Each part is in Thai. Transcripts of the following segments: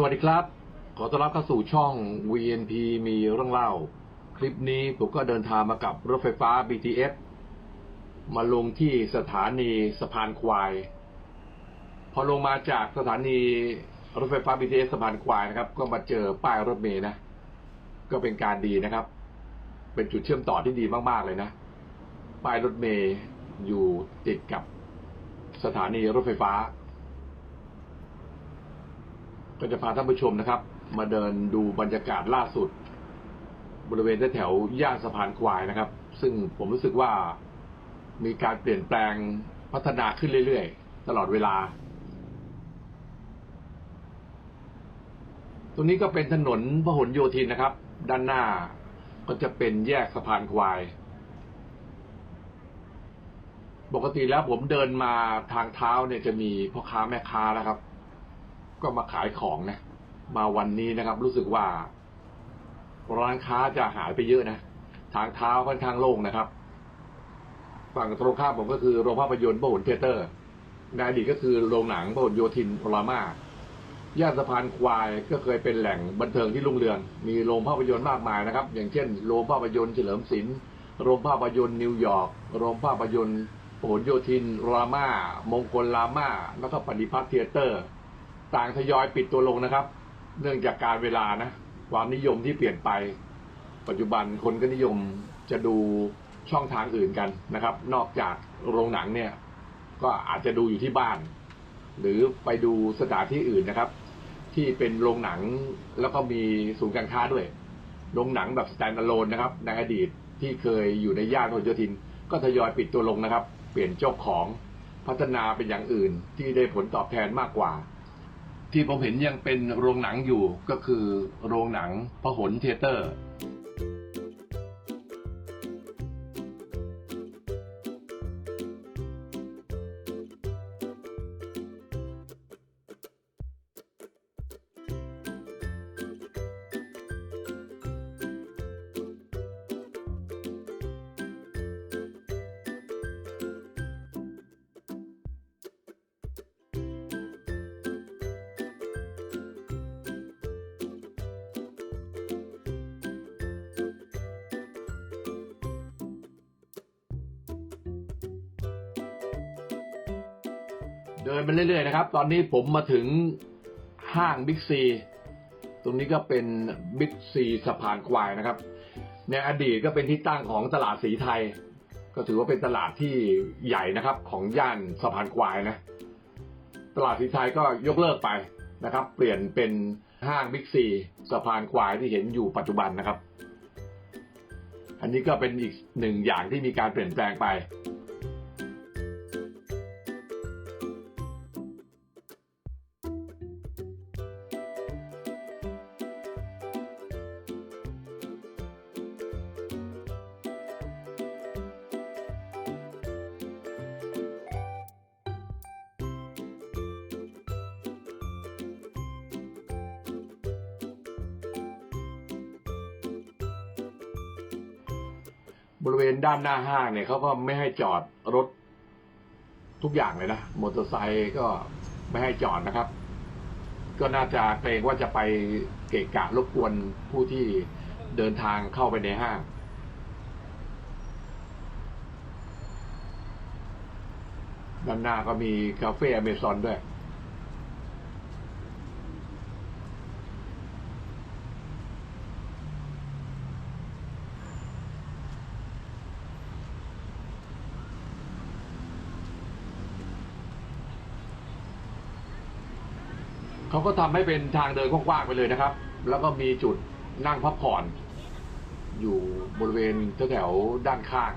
สวัสดีครับ ขอต้อนรับเข้าสู่ช่อง VNP มีเรื่องเล่า คลิปนี้ผมก็เดินทางมากับรถไฟฟ้า BTS มาลงที่สถานีสะพานควาย พอลงมาจากสถานีรถไฟฟ้า BTS สะพานควายนะครับ ก็มาเจอป้ายรถเมล์นะ ก็เป็นการดีนะครับ เป็นจุดเชื่อมต่อที่ดีมาก ๆ เลยนะ ป้ายรถเมล์อยู่ติดกับสถานีรถไฟฟ้า ก็จะพาท่านผู้ชมนะครับ มาเดินดูบรรยากาศล่าสุด บริเวณแถวย่านสะพานควายนะครับ ซึ่งผมรู้สึกว่ามีการเปลี่ยนแปลงพัฒนาขึ้นเรื่อยๆ ตลอดเวลา ตรงนี้ก็เป็นถนนพหลโยธินนะครับ ด้านหน้าก็จะเป็นแยกสะพานควาย ปกติแล้วผมเดินมาทางเท้าเนี่ยจะมีพ่อค้าแม่ค้านะครับ ก็มาขายของนะ มาวันนี้นะครับ รู้สึกว่า ร้านค้าจะหายไปเยอะนะ ทางเท้าค่อนข้างโล่งนะครับ ฝั่งตรงข้ามผมก็คือโรงภาพยนตร์พหลเทเตอร์ในอดีตก็คือโรงหนังพหลโยธินรามาย่านสะพานควายก็เคยเป็นแหล่งบันเทิงที่รุ่งเรือง มีโรงภาพยนตร์มากมายนะครับ อย่างเช่น โรงภาพยนตร์เฉลิมศิลป์โรงภาพยนตร์นิวยอร์ก โรงภาพยนตร์พหลโยธิน รามา มงคลรามา แล้วก็ปฏิพัฒน์เทเตอร์ ต่างทยอยปิดตัวลงนะครับ เนื่องจากการเวลานะความนิยมที่เปลี่ยนไป ปัจจุบันคนก็นิยมจะดูช่องทางอื่นกันนะครับ นอกจากโรงหนังเนี่ย ก็อาจจะดูอยู่ที่บ้าน หรือไปดูสถานที่อื่นนะครับ ที่เป็นโรงหนังแล้วก็มีศูนย์การค้าด้วยโรงหนังแบบสแตนด์อะโลนนะครับ ในอดีตที่เคยอยู่ในย่านพหลโยธิน ก็ทยอยปิดตัวลงนะครับ เปลี่ยนเจ้าของพัฒนาเป็นอย่างอื่นที่ได้ผลตอบแทนมากกว่า ที่ผมเห็นยังเป็นโรงหนังอยู่ก็คือโรงหนังพหลเทเตอร์ เดินไปเรื่อยๆนะครับ ตอนนี้ผมมาถึงห้างบิ๊กซี ตรงนี้ก็เป็นบิ๊กซีสะพานควายนะครับ ในอดีตก็เป็นที่ตั้งของตลาดสีไทย ก็ถือว่าเป็นตลาดที่ใหญ่นะครับ ของย่านสะพานควายนะ ตลาดสีไทยก็ยกเลิกไปนะครับ เปลี่ยนเป็นห้างบิ๊กซีสะพานควายที่เห็นอยู่ปัจจุบันนะครับ อันนี้ก็เป็นอีกหนึ่งอย่างที่มีการเปลี่ยนแปลงไป บริเวณด้านหน้าห้างเนี่ยเขาก็ไม่ให้จอดรถทุกอย่างเลยนะมอเตอร์ไซค์ก็ไม่ให้จอดนะครับ ก็น่าจะเกรงว่าจะไปเกะกะรบกวนผู้ที่เดินทางเข้าไปในห้าง ด้านหน้าก็มีคาเฟ่อเมซอนด้วย เขาก็ทำให้เป็นทางเดินกว้างๆไปเลยนะครับ แล้วก็มีจุดนั่งพักผ่อนอยู่บริเวณแถวๆด้านข้าง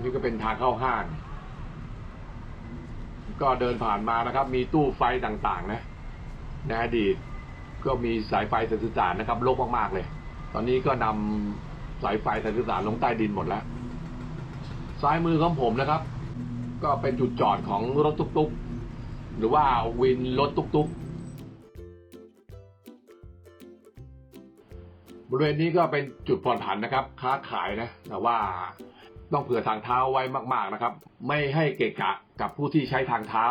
นนี้ก็เป็นทางเข้าห้าง ก็เดินผ่านมานะครับ มีตู้ไฟต่างๆ นะในอดีตก็มีสายไฟสื่อสารนะครับโลกมากๆเลย ตอนนี้ก็นำสายไฟสายสื่อสารลงใต้ดินหมดแล้ว ซ้ายมือของผมนะครับ ก็เป็นจุดจอดของรถตุ๊กๆ หรือว่าวินรถตุ๊กๆ บริเวณนี้ก็เป็นจุดผ่อนผันนะครับ ค้าขายนะ แต่ว่า ต้องเผื่อทางเท้าไว้มากๆนะครับ ไม่ให้เกะกะกับผู้ที่ใช้ทางเท้า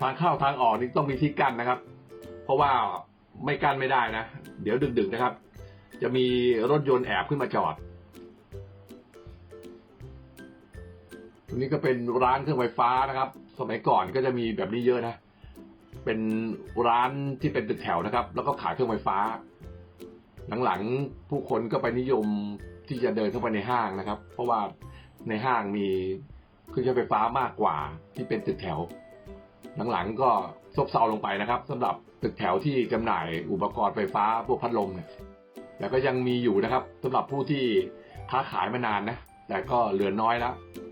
ทางเข้าทางออกนี่ต้องมีที่กั้นนะครับ เพราะว่าไม่กั้นไม่ได้นะ เดี๋ยวดึกๆนะครับ จะมีรถยนต์แอบขึ้นมาจอดตรงนี้ก็เป็นร้านเครื่องไฟฟ้านะครับ สมัยก่อนก็จะมีแบบนี้เยอะนะ เป็นร้านที่เป็นตึกแถวนะครับ แล้วก็ขายเครื่องไฟฟ้า หลังๆผู้คนก็ไปนิยมที่จะเดินเข้าไปในห้างนะครับ เพราะว่าในห้างมีเครื่องใช้ไฟฟ้ามากกว่าที่เป็นตึกแถว หลังๆก็ซบเซาลงไปนะครับสำหรับตึกแถวที่จำหน่ายอุปกรณ์ไฟฟ้าพวกพัดลมเนี่ยแต่ก็ยังมีอยู่นะครับสำหรับผู้ที่ค้าขายมานานนะแต่ก็เหลือน้อยแล้วเดี๋ยว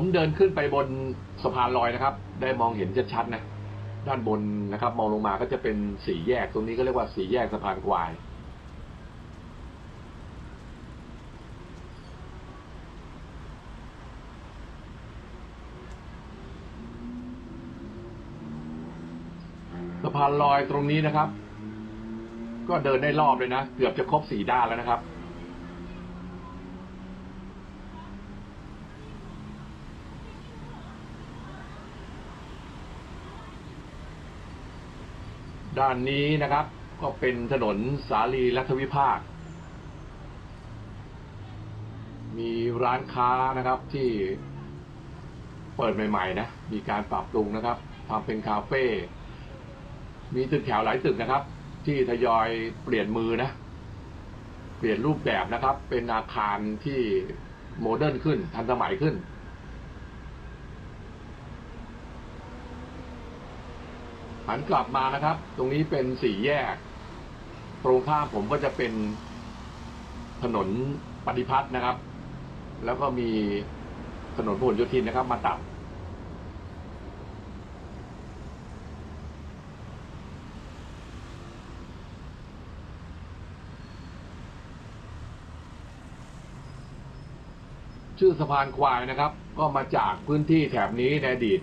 ผมเดินขึ้นไปบนสะพานลอยนะครับ ได้มองเห็นชัดๆนะ ด้านบนนะครับ มองลงมาก็จะเป็นสี่แยก ตรงนี้ก็เรียกว่าสี่แยกสะพานควาย สะพานลอยตรงนี้นะครับ ก็เดินได้รอบเลยนะ เกือบจะครบสี่ด้านแล้วนะครับ ด้านนี้นะครับ ก็เป็นถนนสาลีรัฐวิภาค มีร้านค้านะครับที่เปิดใหม่ๆนะ มีการปรับปรุงนะครับทำเป็นคาเฟ่ มีตึกแถวหลายตึกนะครับ ที่ทยอยเปลี่ยนมือนะ เปลี่ยนรูปแบบนะครับ เป็นอาคารที่โมเดิร์นขึ้น ทันสมัยขึ้น หันกลับมานะครับ ตรงนี้เป็นสี่แยก ตรงข้ามผมก็จะเป็นถนนปฏิพัฒน์นะครับ แล้วก็มีถนนพหลโยธินนะครับ มาตัดชื่อสะพานควายนะครับ ก็มาจากพื้นที่แถบนี้ในอดีต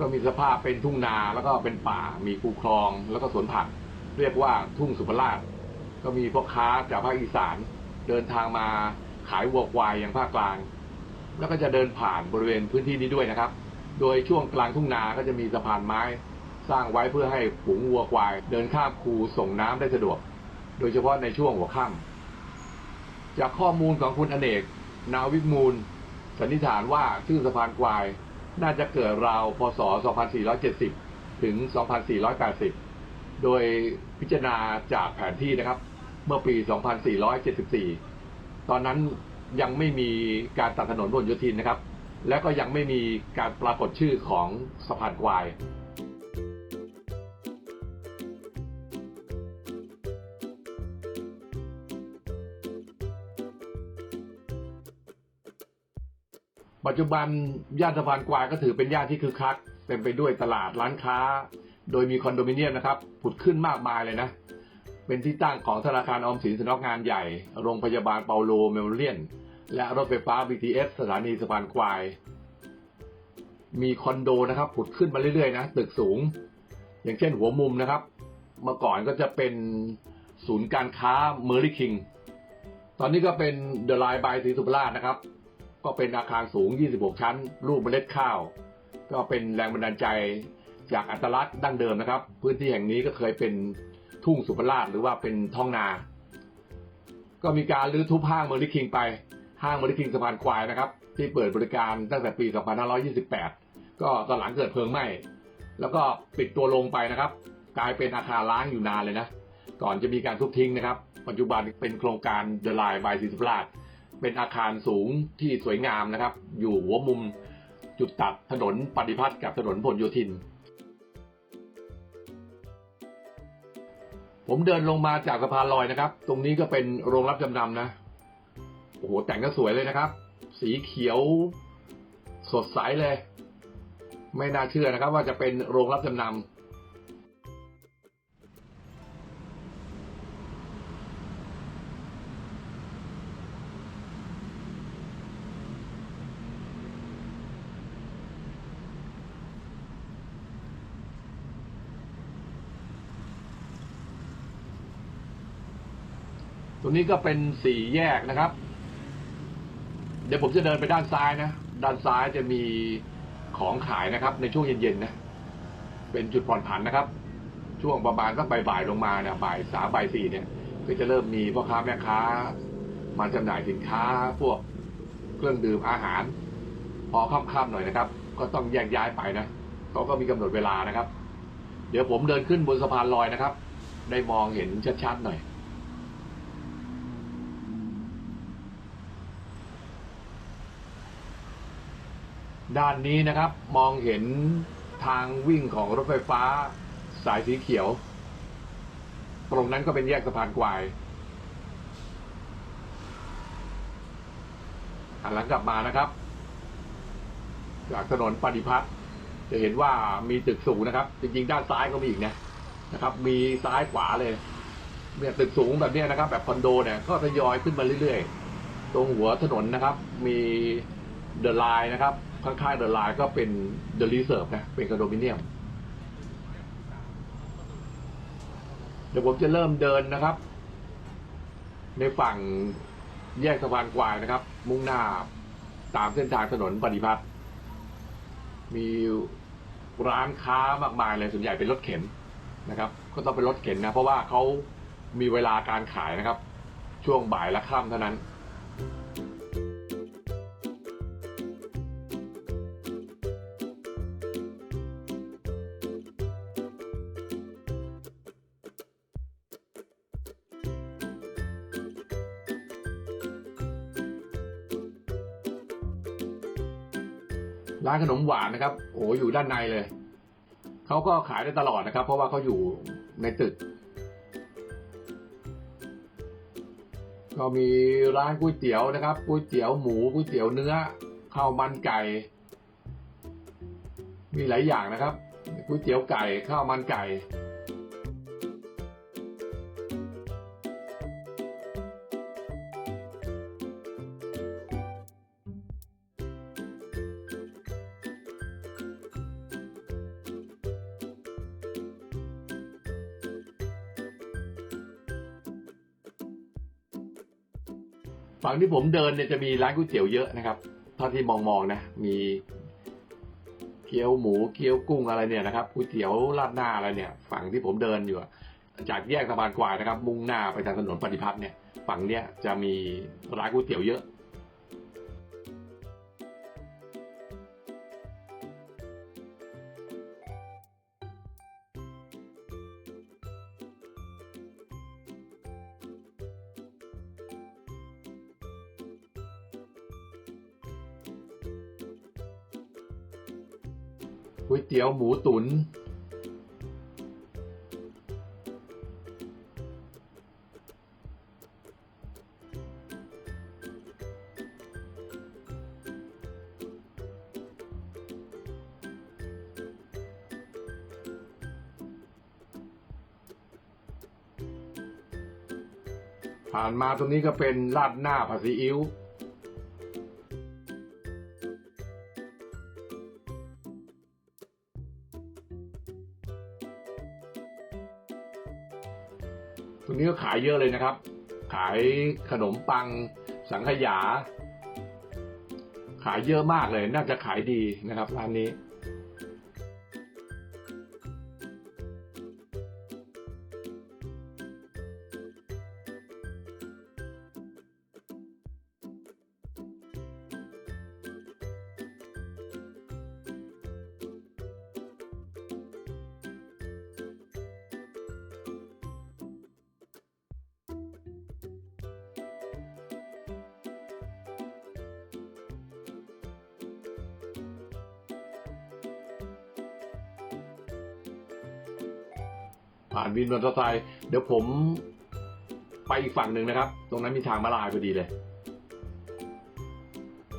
ก็มีสภาพเป็นทุ่งนาแล้วก็เป็นป่ามีคูคลอง แล้วก็สวนผัก เรียกว่าทุ่งสุภราช ก็มีพ่อค้าจากภาคอีสาน เดินทางมาขายวัวควายอย่างภาคกลาง แล้วก็จะเดินผ่านบริเวณพื้นที่นี้ด้วยนะครับ โดยช่วงกลางทุ่งนาก็จะมีสะพานไม้ สร้างไว้เพื่อให้ฝูงวัวควาย เดินข้ามคูส่งน้ำได้สะดวก โดยเฉพาะในช่วงหัวค่ำจากข้อมูลของคุณอเนก นาวิมูลสันนิษฐานว่าชื่อสะพานควาย น่าจะเกิดราวพศ 2470 ถึง 2480 โดยพิจารณาจากแผนที่นะครับ เมื่อปี 2474 ตอนนั้นยังไม่มีการตัดถนนบนโยธินนะครับ และก็ยังไม่มีการปรากฏชื่อของสะพานควาย ปัจจุบันย่านสะพานควายก็ถือเป็นย่านที่คึกคักเต็มไปด้วยตลาดร้านค้า โดยมีคอนโดมิเนียมนะครับผุดขึ้นมากมายเลยนะ เป็นที่ตั้งของธนาคารออมสินสำนักงานใหญ่ โรงพยาบาลเปาโลเมโมเรียน และรถไฟฟ้า BTS สถานีสะพานควาย มีคอนโดนะครับผุดขึ้นมาเรื่อยๆนะตึกสูง อย่างเช่นหัวมุมนะครับ เมื่อก่อนก็จะเป็นศูนย์การค้าเมอร์ลี่คิงตอนนี้ก็เป็นเดอะไลน์บายสีสุพราชนะครับ ก็เป็นอาคารสูง 26 ชั้น รูปเมล็ดข้าว ก็เป็นแรงบันดาลใจจากอัตลักษณ์ดั้งเดิมนะครับ พื้นที่แห่งนี้ก็เคยเป็นทุ่งสุภราชหรือว่าเป็นท้องนา ก็มีการรื้อทุบห้างเมอริคิงไป ห้างเมอริคิงสะพานควายนะครับ ที่เปิดบริการตั้งแต่ปี 2528 ก็ตอนหลังเกิดเพลิงไหม้แล้วก็ปิดตัวลงไปนะครับ กลายเป็นอาคารล้างอยู่นานเลยนะ ก่อนจะมีการทุบทิ้งนะครับ ปัจจุบันเป็นโครงการเดลายบายศรีสุราช เป็นอาคารสูงที่สวยงามนะครับ อยู่หัวมุมจุดตัดถนนปฏิพัฒน์กับถนนพหลโยธิน ผมเดินลงมาจากสะพานลอยนะครับ ตรงนี้ก็เป็นโรงรับจำนำนะ โอ้โห แต่งก็สวยเลยนะครับ สีเขียวสดใสเลย ไม่น่าเชื่อนะครับ ว่าจะเป็นโรงรับจำนำ ตรงนี้ก็เป็นสี่แยกนะครับ เดี๋ยวผมจะเดินไปด้านซ้ายนะ ด้านซ้ายจะมีของขายนะครับ ในช่วงเย็นๆนะ เป็นจุดผ่อนผันนะครับ ช่วงประมาณสักบ่ายๆลงมาเนี่ยบ่ายสามบ่ายสี่เนี่ย ก็จะเริ่มมีพ่อค้าแม่ค้า มาจำหน่ายสินค้าพวกเครื่องดื่มอาหาร พอค่ำๆหน่อยนะครับ ก็ต้องแยกย้ายไปนะเขาก็มีกำหนดเวลานะครับ เดี๋ยวผมเดินขึ้นบนสะพานลอยนะครับ ได้มองเห็นชัดๆหน่อย ด้านนี้นะครับมองเห็นทางวิ่งของรถไฟฟ้าสายสีเขียว ตรงนั้นก็เป็นแยกสะพานควายหันหลังกลับมานะครับ จากถนนปฏิพัฒน์จะเห็นว่ามีตึกสูงนะครับ จริงๆ ด้านซ้ายก็มีอีกนะนะครับ มีซ้ายขวาเลยเนี่ยตึกสูงแบบนี้นะครับ แบบคอนโดเนี่ยก็ทยอยขึ้นมาเรื่อยๆ ตรงหัวถนนนะครับ มีเดอะไลน์นะครับ ข้างๆเดอะไลน์ก็เป็นเดอะรีเซิร์ฟนะเป็นคอนโดมิเนียมเดี๋ยวผมจะเริ่มเดินนะครับ ในฝั่งแยกสะพานควายนะครับ มุ่งหน้าตามเส้นทางถนนปฏิพัฒน์มีร้านค้ามากมายเลยส่วนใหญ่เป็นรถเข็นนะครับ ก็ต้องเป็นรถเข็นนะ เพราะว่าเขามีเวลาการขายนะครับ ช่วงบ่ายและค่ำเท่านั้นานขนมหวานนะครับ โอ้อยู่ด้านในเลย เขาก็ขายได้ตลอดนะครับ เพราะว่าเขาอยู่ในตึก ก็มีร้านก๋วยเตี๋ยวนะครับก๋วยเตี๋ยวหมูก๋วยเตี๋ยวเนื้อข้าวมันไก่ มีหลายอย่างนะครับก๋วยเตี๋ยวไก่ข้าวมันไก่ ฝั่งที่ผมเดินเนี่ยจะมีร้านก๋วยเตี๋ยวเยอะนะครับเท่าที่มองๆนะ มีเกี๊ยวหมูเกี๊ยวกุ้งอะไรเนี่ยนะครับก๋วยเตี๋ยวราดหน้าอะไรเนี่ย ฝั่งที่ผมเดินอยู่จากแยกสะพานควายนะครับ มุ่งหน้าไปทางถนนปฏิพัฒน์เนี่ย ฝั่งเนี้ยจะมีร้านก๋วยเตี๋ยวเยอะ ตี๋ยวหมูตุนผ่านมาตรงนี้ก็เป็นราดหน้าผัดซีอิ๊ว ขายเยอะเลยนะครับ ขายขนมปัง สังขยา ขายเยอะมากเลย น่าจะขายดีนะครับร้านนี้ ผ่านวินมอเตอร์ไซค์เดี๋ยวผมไปอีกฝั่งหนึ่งนะครับ ตรงนั้นมีทางมาลายพอดีเลย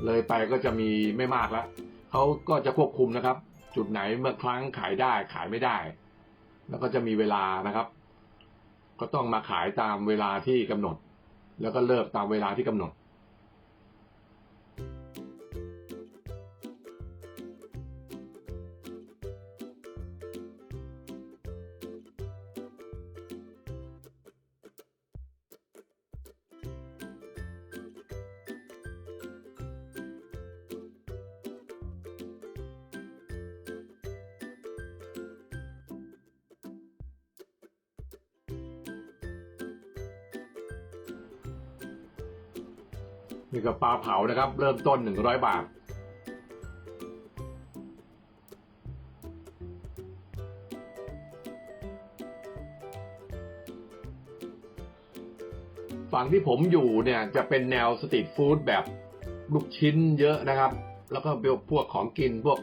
เลยไปก็จะมีไม่มากแล้วเขาก็จะควบคุมนะครับ จุดไหนเมื่อครั้งขายได้ขายไม่ได้ แล้วก็จะมีเวลานะครับ ก็ต้องมาขายตามเวลาที่กำหนด แล้วก็เลิกตามเวลาที่กำหนด นี่ก็ปลาเผานะครับ เริ่มต้นหนึ่งร้อยบาท ฝั่งที่ผมอยู่เนี่ยจะเป็นแนวสตรีทฟู้ดแบบลูกชิ้นเยอะนะครับ แล้วก็พวกของกินพวก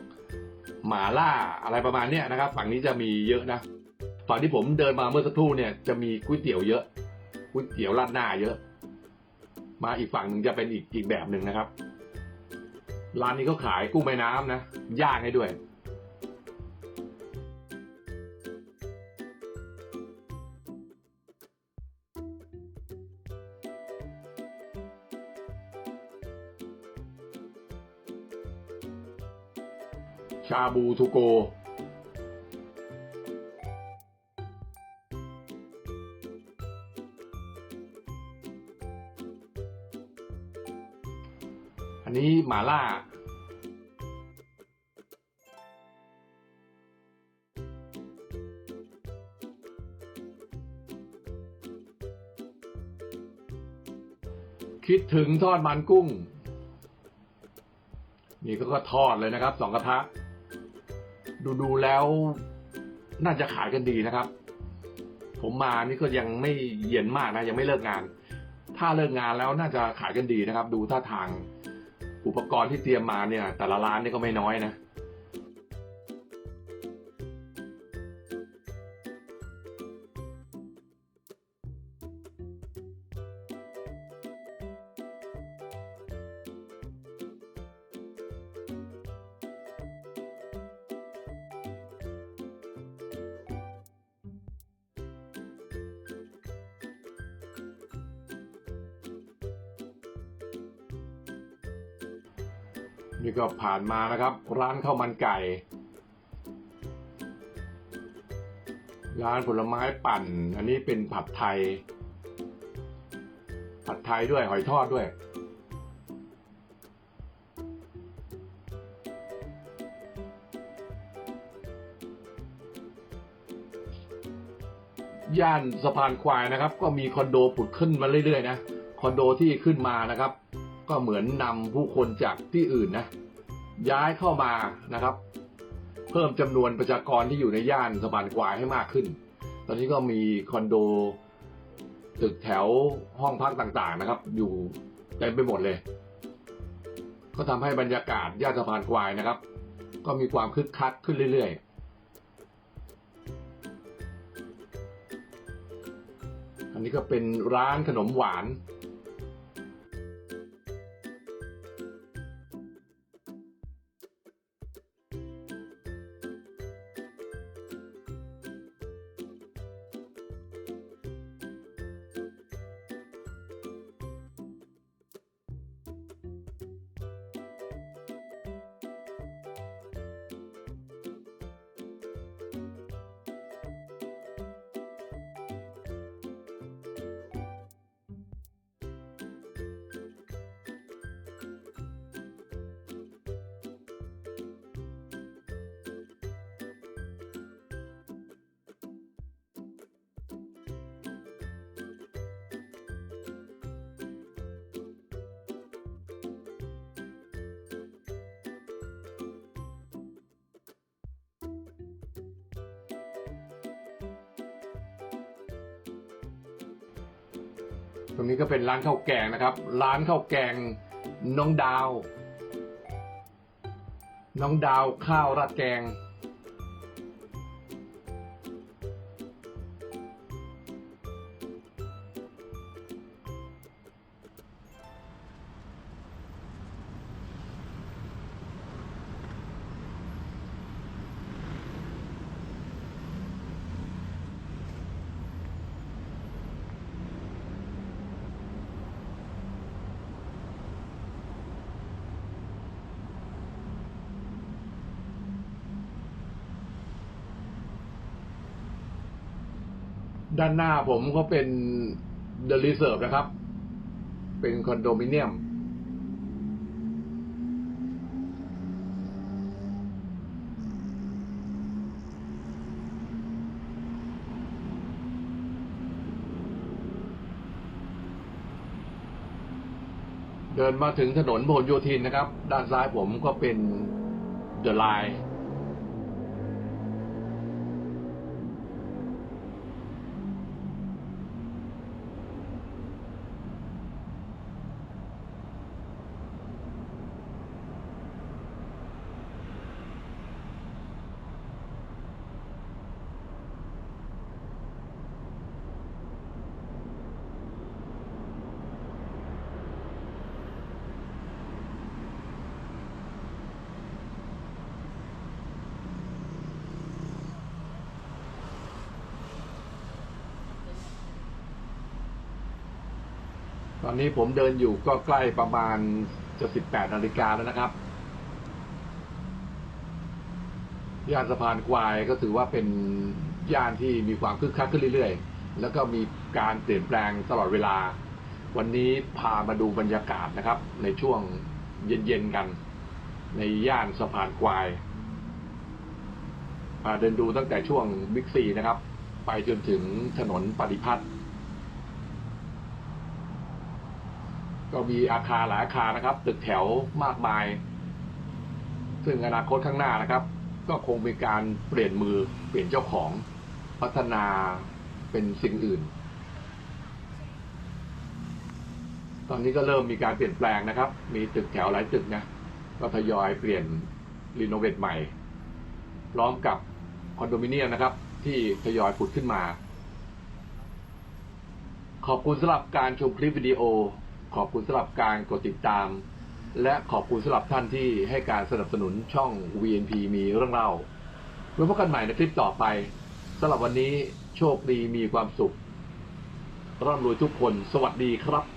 หมาล่าอะไรประมาณนี้นะครับ ฝั่งนี้จะมีเยอะนะ ฝั่งที่ผมเดินมาเมื่อสักครู่เนี่ยจะมีก๋วยเตี๋ยวเยอะก๋วยเตี๋ยวราดหน้าเยอะ มาอีกฝั่งหนึ่งจะเป็นอีกอีกแบบหนึ่งนะครับ ร้านนี้เขาขายกุ้งแม่น้ำนะย่างให้ด้วย ชาบูทูโก มาล่าคิดถึงทอดมันกุ้ง นี่ก็ก็ทอดเลยนะครับสองกระทะ ดูดูแล้วน่าจะขายกันดีนะครับ ผมมานี่ก็ยังไม่เย็นมากนะ ยังไม่เลิกงาน ถ้าเลิกงานแล้วน่าจะขายกันดีนะครับ ดูท่าทาง อุปกรณ์ที่เตรียมมาเนี่ย แต่ละร้านนี่ก็ไม่น้อยนะ นี่ก็ผ่านมานะครับ ร้านข้าวมันไก่ ร้านผลไม้ปั่น อันนี้เป็นผัดไทย ผัดไทยด้วยหอยทอดด้วยย่านสะพานควายนะครับ ก็มีคอนโดผุดขึ้นมาเรื่อยๆนะคอนโดที่ขึ้นมานะครับ ก็เหมือนนำผู้คนจากที่อื่นนะย้ายเข้ามานะครับ เพิ่มจำนวนประชากรที่อยู่ในย่านสะพานควายให้มากขึ้น ตอนนี้ก็มีคอนโดตึกแถวห้องพักต่างๆนะครับ อยู่เต็มไปหมดเลย ก็ทำให้บรรยากาศย่านสะพานควายนะครับ ก็มีความคึกคักขึ้นเรื่อยๆอันนี้ก็เป็นร้านขนมหวาน ตรงนี้ก็เป็นร้านข้าวแกงนะครับ ร้านข้าวแกงน้องดาว น้องดาวข้าวราดแกง ด้านหน้าผมก็เป็นเดลิเซิร์ฟนะครับ เป็นคอนโดมิเนียม เดินมาถึงถนนพหลโยธินนะครับ ด้านซ้ายผมก็เป็นเดอะไลน์ ตอนนี้ผมเดินอยู่ก็ใกล้ประมาณจะสิบแปดนาฬิกาแล้วนะครับย่านสะพานควายก็ถือว่าเป็นย่านที่มีความคึกคักขึ้นเรื่อยๆ แล้วก็มีการเปลี่ยนแปลงตลอดเวลา วันนี้พามาดูบรรยากาศนะครับ ในช่วงเย็นๆกัน ในย่านสะพานควายพาเดินดูตั้งแต่ช่วงบิ๊กซีนะครับ ไปจนถึงถนนปฏิพัฒน์ ก็มีอาคารหลายอาคารนะครับ ตึกแถวมากมาย ซึ่งอนาคตข้างหน้านะครับ ก็คงมีการเปลี่ยนมือเปลี่ยนเจ้าของพัฒนาเป็นสิ่งอื่น ตอนนี้ก็เริ่มมีการเปลี่ยนแปลงนะครับ มีตึกแถวหลายตึกนะก็ทยอยเปลี่ยนรีโนเวทใหม่ พร้อมกับคอนโดมิเนียมนะครับ ที่ทยอยผุดขึ้นมา ขอบคุณสำหรับการชมคลิปวิดีโอ ขอบคุณสำหรับการกดติดตาม และขอบคุณสำหรับท่านที่ให้การสนับสนุนช่อง VNP มีเรื่องเล่าไว้พบกันใหม่ในคลิปต่อไปสำหรับวันนี้โชคดีมีความสุขร่ำรวยทุกคน สวัสดีครับ